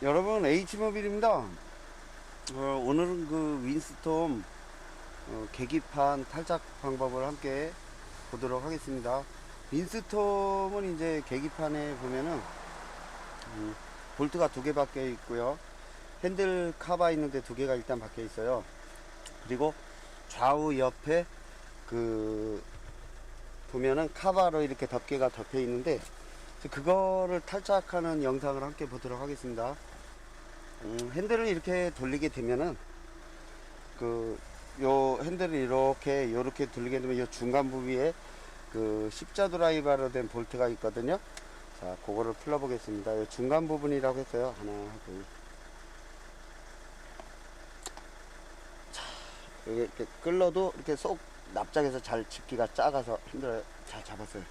여러분 H모빌입니다. 어, 오늘은 그 윈스톰 어, 계기판 탈착 방법을 함께 보도록 하겠습니다. 윈스톰은 이제 계기판에 보면은 음, 볼트가 두개 박혀 있고요. 핸들 카바 있는데 두 개가 일단 박혀 있어요. 그리고 좌우 옆에 그 보면은 카바로 이렇게 덮개가 덮여 있는데 그거를 탈착하는 영상을 함께 보도록 하겠습니다. 음, 핸들을 이렇게 돌리게 되면은 그 요 핸들을 이렇게 요렇게 돌리게 되면 요 중간 부위에 그 십자 드라이버로 된 볼트가 있거든요. 자, 그거를 풀어 보겠습니다. 요 중간 부분이라고 했어요. 하나, 둘. 자, 여기 이렇게 끌러도 이렇게 쏙 납작해서 잘 집기가 작아서 힘들어요. 잘 잡았어요.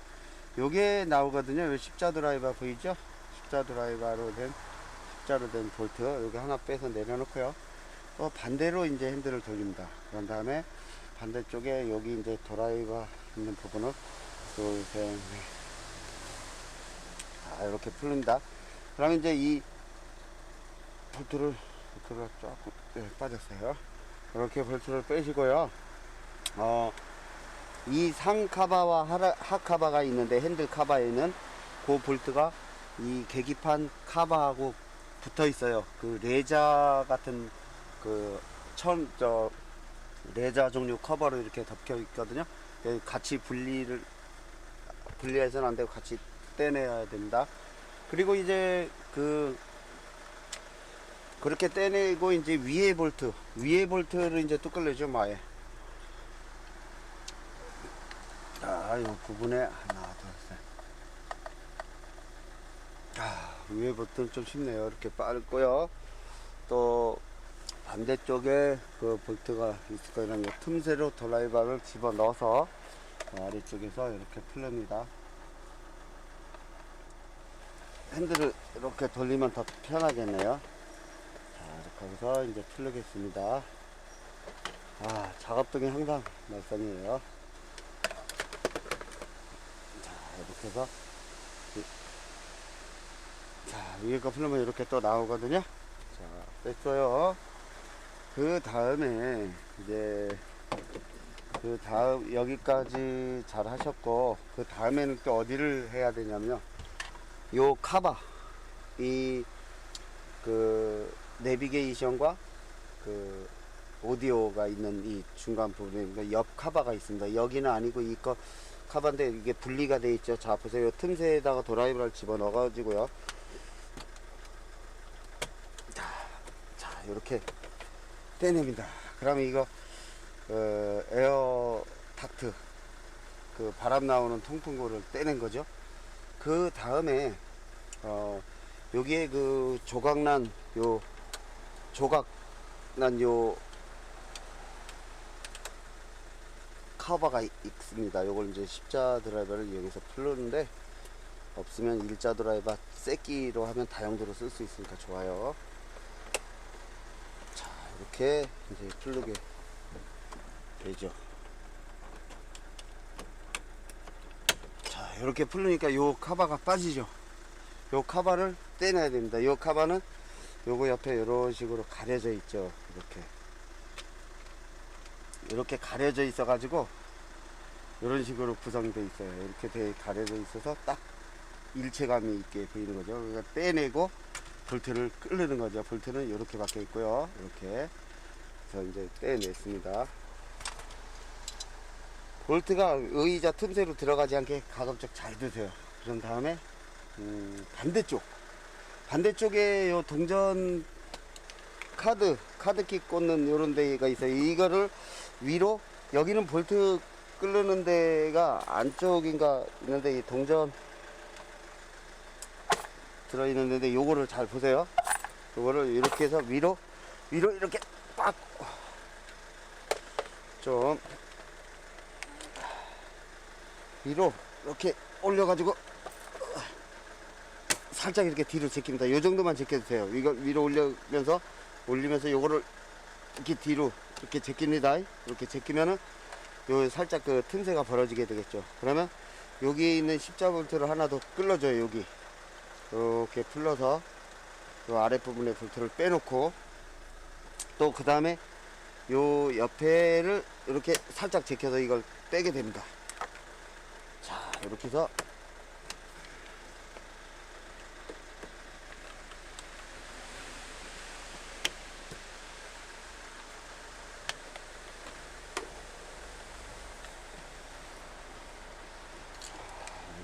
요게 나오거든요. 요 십자 드라이버 보이죠? 십자 드라이버로 된 십자로 된 볼트 여기 하나 빼서 내려놓고요. 또 반대로 이제 핸들을 돌립니다. 그런 다음에 반대쪽에 여기 이제 드라이버 있는 부분을 넷. 자, 이렇게 풀립니다. 그러면 이제 이 볼트를 볼트가 조금 네, 빠졌어요. 이렇게 볼트를 빼시고요. 어, 이 상 카바와 하라- 하 카바가 있는데 핸들 카바에는 그 볼트가 이 계기판 카바하고 붙어 있어요. 그 레자 같은 그 천 저 레자 종류 커버로 이렇게 덮여 있거든요. 예, 같이 분리를 분리해서는 안 되고 같이 떼내야 됩니다. 그리고 이제 그 그렇게 떼내고 이제 위에 볼트 위에 볼트를 이제 뚜껑 내죠 마에 자, 이 부분에 하나, 둘, 셋. 아, 위에 볼트는 좀 쉽네요. 이렇게 빠르고요. 또 반대쪽에 그 볼트가 있을 거예요. 이런 틈새로 드라이버를 집어 넣어서 아래쪽에서 이렇게 풀립니다. 핸들을 이렇게 돌리면 더 편하겠네요. 자, 이렇게 해서 이제 풀리겠습니다. 아, 작업등이 항상 말썽이에요. 자, 이렇게 해서 이- 자, 위에 거 풀면 이렇게 또 나오거든요. 자, 뺐어요. 그 다음에 이제 그 다음 여기까지 잘 하셨고 그 다음에는 또 어디를 해야 되냐면요. 요 카바 이 그 내비게이션과 그 오디오가 있는 이 중간 부분에 그옆 카바가 있습니다. 여기는 아니고 이거 카바인데 이게 분리가 돼 있죠. 자 보세요. 틈새에다가 드라이버를 집어 넣어 가지고요. 자, 자 이렇게 떼냅니다. 그러면 이거 어, 에어 탁트 그 바람 나오는 통풍구를 떼낸 거죠. 그 다음에 어 여기에 그 조각난 요 조각난 요 커버가 있- 있습니다. 요걸 이제 십자 드라이버를 여기서 풀르는데 없으면 일자 드라이버 새끼로 하면 다용도로 쓸 수 있으니까 좋아요. 자, 이렇게 이제 풀르게 되죠. 자, 이렇게 풀르니까 요 카바가 빠지죠. 요 카바를 떼내야 됩니다. 요 카바는 요거 옆에 이런 식으로 가려져 있죠. 이렇게. 이렇게 가려져 있어 가지고 이런 식으로 구성이 돼 있어요. 이렇게 돼 가려져 있어서 딱 일체감이 있게 보이는 거죠. 그러니까 떼내고 볼트를 끌르는 거죠. 볼트는 이렇게 박혀 있고요. 이렇게. 그래서 이제 떼냈습니다. 볼트가 의자 틈새로 들어가지 않게 가급적 잘 드세요. 그런 다음에 음, 반대쪽 반대쪽에 요 동전 카드 카드키 꽂는 요런 데가 있어요. 이거를 위로 여기는 볼트 끌르는 데가 안쪽인가 있는데 이 동전 들어 있는데 요거를 잘 보세요. 요거를 이렇게 해서 위로 위로 이렇게 빡 좀 위로 이렇게 올려가지고 살짝 이렇게 뒤로 제낍니다. 요 정도만 제껴도 돼요. 이거 위로 올리면서 올리면서 요거를 이렇게 뒤로 이렇게 제낍니다. 이렇게 제끼면은 요 살짝 그 틈새가 벌어지게 되겠죠. 그러면 여기 있는 십자 볼트를 하나 더 끌어줘요. 여기 이렇게 풀러서 요 아랫부분에 볼트를 빼놓고 또 그 다음에 요 옆에를 이렇게 살짝 제껴서 이걸 빼게 됩니다. 자, 이렇게 해서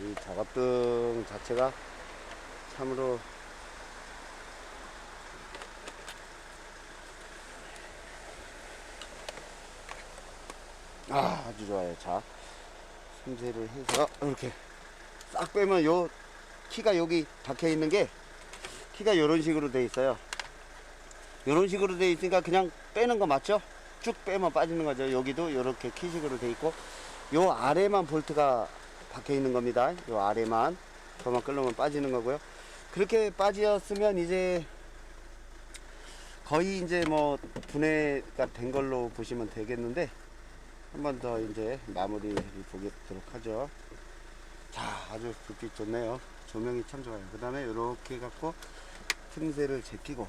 이 작업등 자체가 참으로 아, 아주 좋아요. 자, 손질을 해서 이렇게 싹 빼면 요 키가 여기 박혀 있는 게 키가 이런 식으로 돼 있어요. 이런 식으로 돼 있으니까 그냥 빼는 거 맞죠? 쭉 빼면 빠지는 거죠. 여기도 이렇게 키식으로 돼 있고 요 아래만 볼트가 박혀 있는 겁니다. 요 아래만 저만 끌려면 빠지는 거고요. 그렇게 빠지었으면 이제 거의 이제 뭐 분해가 된 걸로 보시면 되겠는데 한 번 더 이제 마무리를 보도록 하죠. 자, 아주 불빛 좋네요. 조명이 참 좋아요. 그 다음에 이렇게 갖고 틈새를 제끼고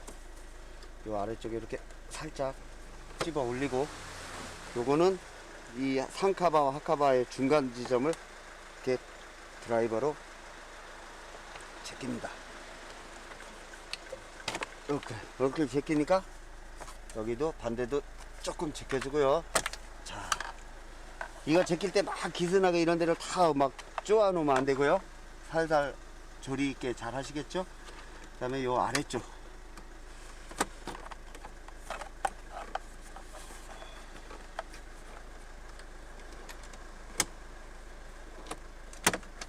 요 아래쪽에 이렇게 살짝 집어 올리고 요거는 이 상카바와 하카바의 중간 지점을 이렇게 드라이버로 제낍니다. 이렇게 이렇게 제끼니까 여기도 반대도 조금 제껴주고요. 자, 이거 제낄 때 막 기스나게 이런 데를 다 막 쪼아 놓으면 안 되고요. 살살 조리 있게 잘 하시겠죠? 그 다음에 요 아래쪽.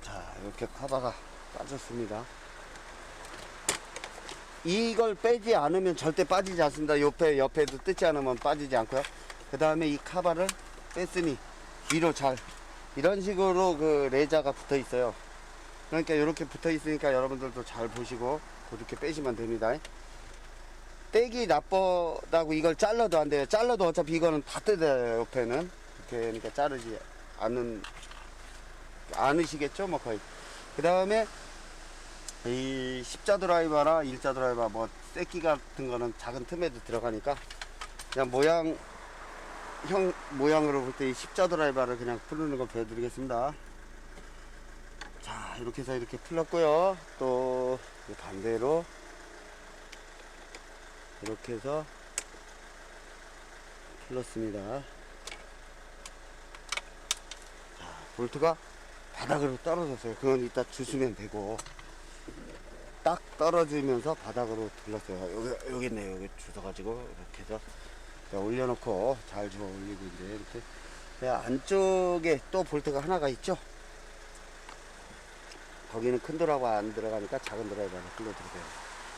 자, 이렇게 카바가 빠졌습니다. 이걸 빼지 않으면 절대 빠지지 않습니다. 옆에, 옆에도 뜯지 않으면 빠지지 않고요. 그 다음에 이 카바를 뺐으니 위로 잘, 이런 식으로 그 레자가 붙어 있어요. 그러니까 이렇게 붙어 있으니까 여러분들도 잘 보시고 그렇게 빼시면 됩니다. 떼기 나쁘다고 이걸 잘라도 안 돼요. 잘라도 어차피 이거는 다 뜯어요, 옆에는. 이렇게 그러니까 자르지 않는, 않으시겠죠? 뭐 거의. 그 다음에 이 십자 드라이버나 일자 드라이버 뭐 새끼 같은 거는 작은 틈에도 들어가니까 그냥 모양 형 모양으로 볼 때 이 십자 드라이버를 그냥 풀는 거 보여드리겠습니다. 자 이렇게 해서 이렇게 풀었고요. 또 반대로 이렇게 해서 풀었습니다. 자 볼트가 바닥으로 떨어졌어요. 그건 이따 주시면 되고 딱 떨어지면서 바닥으로 들렀어요. 여기, 여기 있네요. 여기 주워가지고, 이렇게 해서 올려놓고 잘 주워 올리고, 이제 이렇게. 그 안쪽에 또 볼트가 하나가 있죠? 거기는 큰 드라이버 안 들어가니까 작은 드라이버가 끌려 들어가요.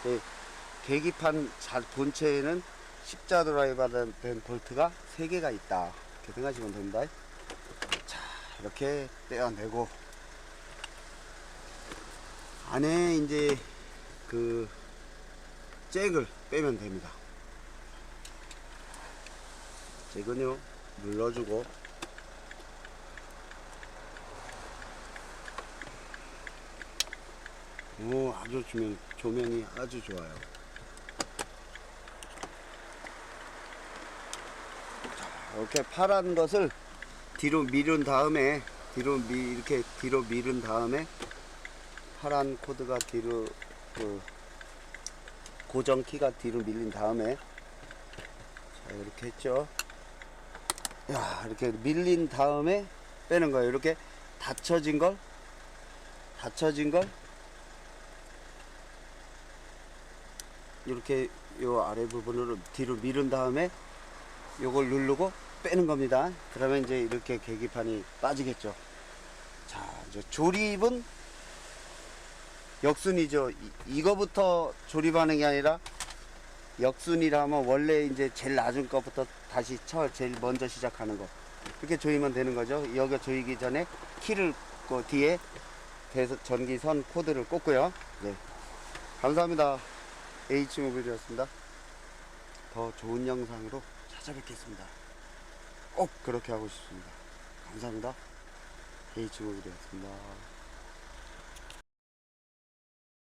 그 계기판 자- 본체에는 십자 드라이버 된 볼트가 3개가 있다. 이렇게 생각하시면 됩니다. 자, 이렇게 떼어내고, 안에 이제 그 잭을 빼면 됩니다. 잭은요 눌러주고 오 아주 조명 조명이 아주 좋아요. 자, 이렇게 파란 것을 뒤로 미룬 다음에 뒤로 미 이렇게 뒤로 미룬 다음에 파란 코드가 뒤로 그 고정 키가 뒤로 밀린 다음에 자 이렇게 했죠. 야 이렇게 밀린 다음에 빼는 거예요. 이렇게 닫혀진 걸 닫혀진 걸 이렇게 요 아래 부분으로 뒤로 미룬 다음에 요걸 누르고 빼는 겁니다. 그러면 이제 이렇게 계기판이 빠지겠죠. 자 이제 조립은 역순이죠. 이- 이거부터 조립하는 게 아니라 역순이라면 원래 이제 제일 낮은 것부터 다시 쳐 제일 먼저 시작하는 거 이렇게 조이면 되는 거죠. 여기 조이기 전에 키를 그 뒤에 전기선 코드를 꽂고요. 네. 감사합니다. H모빌이었습니다. 더 좋은 영상으로 찾아뵙겠습니다. 꼭 그렇게 하고 싶습니다. 감사합니다. H모빌이었습니다.